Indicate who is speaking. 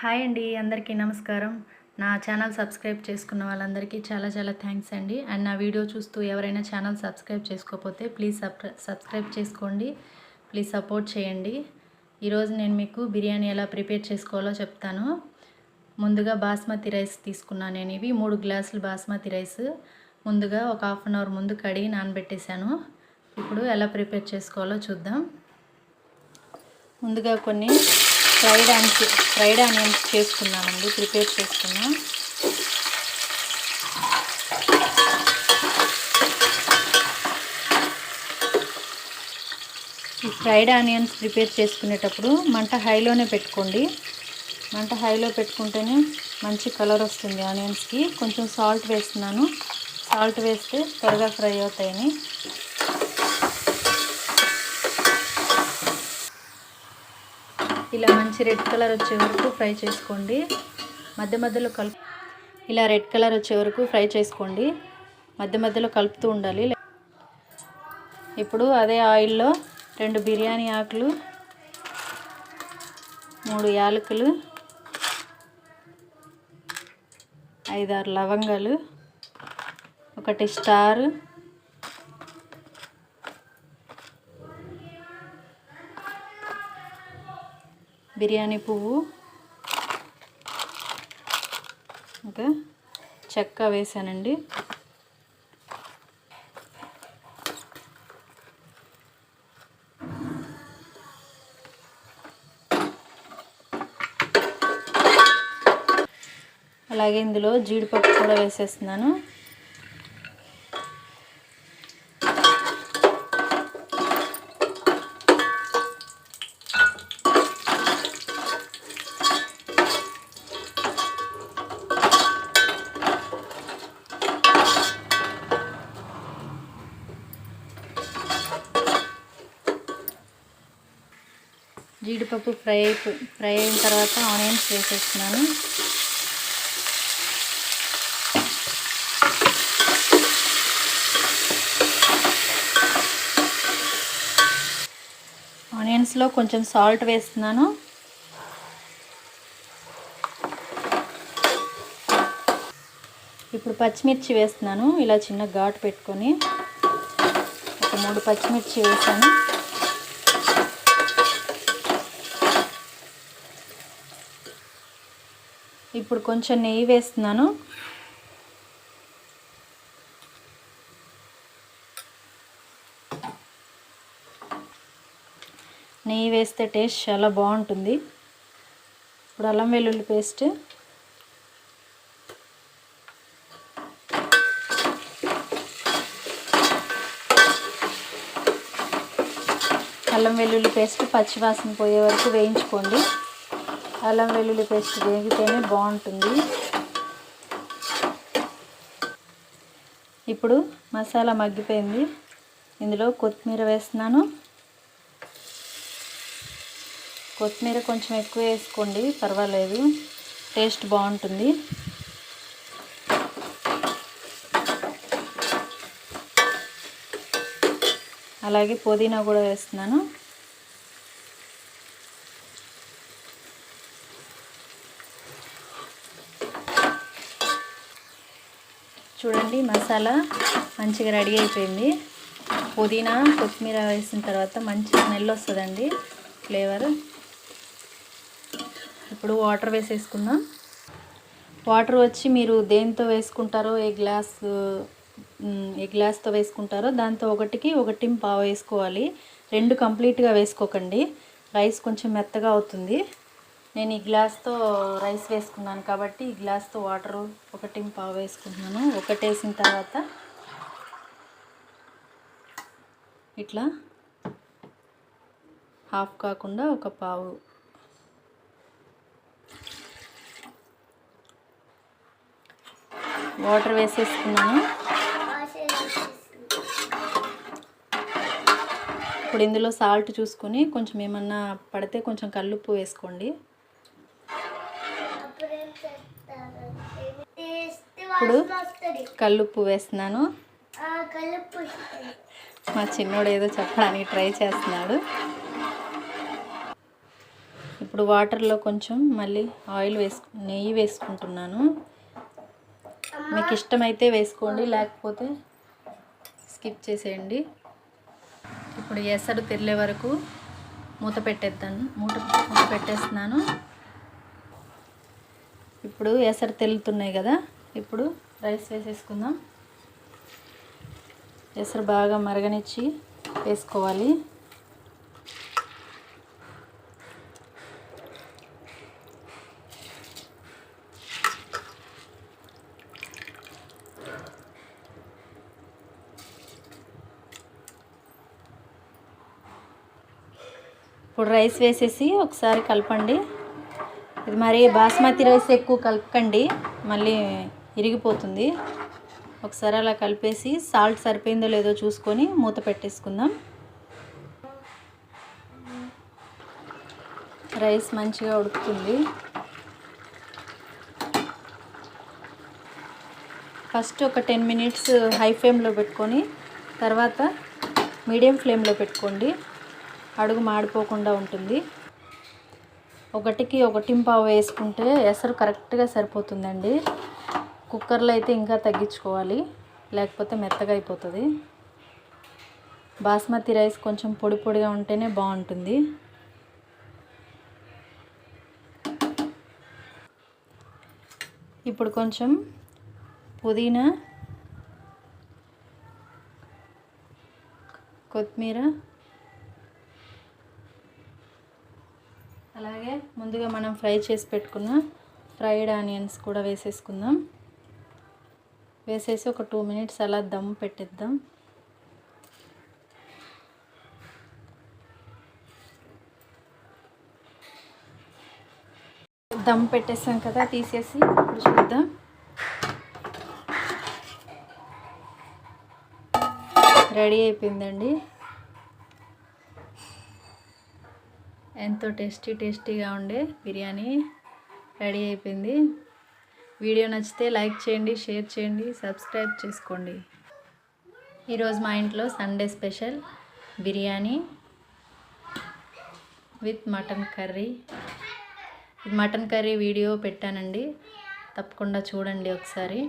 Speaker 1: Hi అండి అందరికీ నమస్కారం. నా ఛానల్ సబ్స్క్రైబ్ చేసుకున్న వాళ్ళందరికీ చాలా చాలా థ్యాంక్స్ అండి. అండ్ నా వీడియో చూస్తూ ఎవరైనా ఛానల్ సబ్స్క్రైబ్ చేసుకోకపోతే ప్లీజ్ సబ్స్క్రైబ్ చేసుకోండి. ప్లీజ్ సపోర్ట్ చేయండి. ఈరోజు నేను మీకు బిర్యానీ ఎలా ప్రిపేర్ చేసుకోవాలో చెప్తాను. ముందుగా బాస్మతి రైస్ తీసుకున్నాను నేను ఇవి. మూడు గ్లాసులు బాస్మతి రైస్. ముందుగా ఒక హాఫ్ అన్ అవర్ ముందు కడిగి నానబెట్టేశాను. ఇప్పుడు ఎలా ప్రిపేర్ చేసుకోవాలో చూద్దాం. ముందుగా కొన్ని ఫ్రైడ్ ఆనియన్స్ ఫ్రైడ్ ఆనియన్స్ చేసుకున్నానండి ప్రిపేర్ చేసుకున్నా. ఈ ఫ్రైడ్ ఆనియన్స్ ప్రిపేర్ చేసుకునేటప్పుడు మంట హైలోనే పెట్టుకోండి. మంట హైలో పెట్టుకుంటేనే మంచి కలర్ వస్తుంది ఆనియన్స్కి. కొంచెం సాల్ట్ వేస్తున్నాను. సాల్ట్ వేస్తే త్వరగా ఫ్రై అవుతాయని. ఇలా మంచి రెడ్ కలర్ వచ్చే వరకు ఫ్రై చేసుకోండి. మధ్య మధ్యలో కలుపు ఇలా రెడ్ కలర్ వచ్చే వరకు ఫ్రై చేసుకోండి. మధ్య మధ్యలో కలుపుతూ ఉండాలి. ఇప్పుడు అదే ఆయిల్లో రెండు బిర్యానీ ఆకులు మూడు యాలకులు ఐదారు లవంగాలు ఒకటి స్టార్ బిర్యానీ పువ్వు. ఇంకా చెక్క వేసానండి. అలాగే ఇందులో జీడిపప్పు కూడా వేసేస్తున్నాను. జీడిపప్పు ఫ్రై అయిపో ఫ్రై అయిన తర్వాత ఆనియన్స్ వేసేస్తున్నాను. ఆనియన్స్లో కొంచెం సాల్ట్ వేస్తున్నాను. ఇప్పుడు పచ్చిమిర్చి వేస్తున్నాను. ఇలా చిన్న ఘాటు పెట్టుకొని ఒక మూడు పచ్చిమిర్చి వేసాను. ఇప్పుడు కొంచెం నెయ్యి వేస్తున్నాను. నెయ్యి వేస్తే టేస్ట్ చాలా బాగుంటుంది. ఇప్పుడు అల్లం వెల్లుల్లి పేస్ట్. అల్లం వెల్లుల్లి పేస్ట్ పచ్చివాసన పోయే వరకు వేయించుకోండి. అల్లం వెల్లుల్లి పేస్ట్ వేగితేనే బాగుంటుంది. ఇప్పుడు మసాలా మగ్గిపోయింది. ఇందులో కొత్తిమీర వేస్తున్నాను. కొత్తిమీర కొంచెం ఎక్కువ వేసుకోండి పర్వాలేదు. టేస్ట్ బాగుంటుంది. అలాగే పుదీనా కూడా వేస్తున్నాను. చూడండి మసాలా మంచిగా రెడీ అయిపోయింది. పుదీనా కొత్తిమీర వేసిన తర్వాత మంచి స్మెల్ వస్తుందండి ఫ్లేవర్. ఇప్పుడు వాటర్ వేసేసుకుందాం. వాటర్ వచ్చి మీరు దేంతో వేసుకుంటారో ఏ గ్లాస్ ఏ గ్లాస్తో వేసుకుంటారో దాంతో ఒకటికి ఒకటి పావు వేసుకోవాలి. రెండు కంప్లీట్గా వేసుకోకండి. రైస్ కొంచెం మెత్తగా అవుతుంది. నేను ఈ గ్లాస్తో రైస్ వేసుకున్నాను కాబట్టి ఈ గ్లాస్తో వాటరు ఒకటి పావు వేసుకుంటున్నాను. ఒకటి వేసిన తర్వాత ఇట్లా హాఫ్ కాకుండా ఒక పావు. వాటర్ వేసేసుకున్నాను. ఇప్పుడు ఇందులో సాల్ట్ చూసుకొని కొంచెం ఏమన్నా పడితే కొంచెం కల్లుప్పు వేసుకోండి. ఇప్పుడు కల్లుప్పు వేస్తున్నాను. మా చిన్నోడు ఏదో చెప్పడానికి ట్రై చేస్తున్నాడు. ఇప్పుడు వాటర్లో కొంచెం మళ్ళీ ఆయిల్ వేసుకు నెయ్యి వేసుకుంటున్నాను. మీకు ఇష్టమైతే వేసుకోండి లేకపోతే స్కిప్ చేసేయండి. ఇప్పుడు ఎసరు తెల్లే వరకు మూత పెట్టేద్దాను. మూత మూత పెట్టేస్తున్నాను. ఇప్పుడు ఎసరు తెలుతున్నాయి కదా ఇప్పుడు రైస్ వేసేసుకుందాం. ఎసరు బాగా మరగనిచ్చి వేసుకోవాలి. ఇప్పుడు రైస్ వేసేసి ఒకసారి కలపండి. ఇది మరి బాస్మతి రైస్ ఎక్కువ కలపకండి. మళ్ళీ ఇరిగిపోతుంది. ఒకసారి అలా కలిపేసి సాల్ట్ సరిపోయిందో లేదో చూసుకొని మూత పెట్టేసుకుందాం. రైస్ మంచిగా ఉడుకుతుంది. ఫస్ట్ ఒక టెన్ మినిట్స్ హై ఫ్లేమ్లో పెట్టుకొని తర్వాత మీడియం ఫ్లేమ్లో పెట్టుకోండి. అడుగు మాడిపోకుండా ఉంటుంది. ఒకటికి ఒకటి పావు వేసుకుంటే ఎసరు కరెక్ట్గా సరిపోతుందండి. కుక్కర్లో అయితే ఇంకా తగ్గించుకోవాలి లేకపోతే మెత్తగా అయిపోతుంది. బాస్మతి రైస్ కొంచెం పొడి పొడిగా ఉంటేనే బాగుంటుంది. ఇప్పుడు కొంచెం పుదీనా కొత్తిమీర అలాగే ముందుగా మనం ఫ్రై చేసి పెట్టుకున్న ఫ్రైడ్ ఆనియన్స్ కూడా వేసేసుకుందాం. వేసేసి ఒక టూ మినిట్స్ అలా దమ్ పెట్టేద్దాం. దమ్ పెట్టేసాం కదా తీసేసి ఇప్పుడు చూద్దాం. రెడీ అయిపోయిందండి. ఎంతో టేస్టీ టేస్టీగా ఉండే బిర్యానీ రెడీ అయిపోయింది. వీడియో నచ్చితే లైక్ చేయండి షేర్ చేయండి సబ్స్క్రైబ్ చేసుకోండి. ఈరోజు మా ఇంట్లో Sunday special biryani with mutton curry. Mutton curry video పెట్టానండి. తప్పకుండా చూడండి ఒకసారి.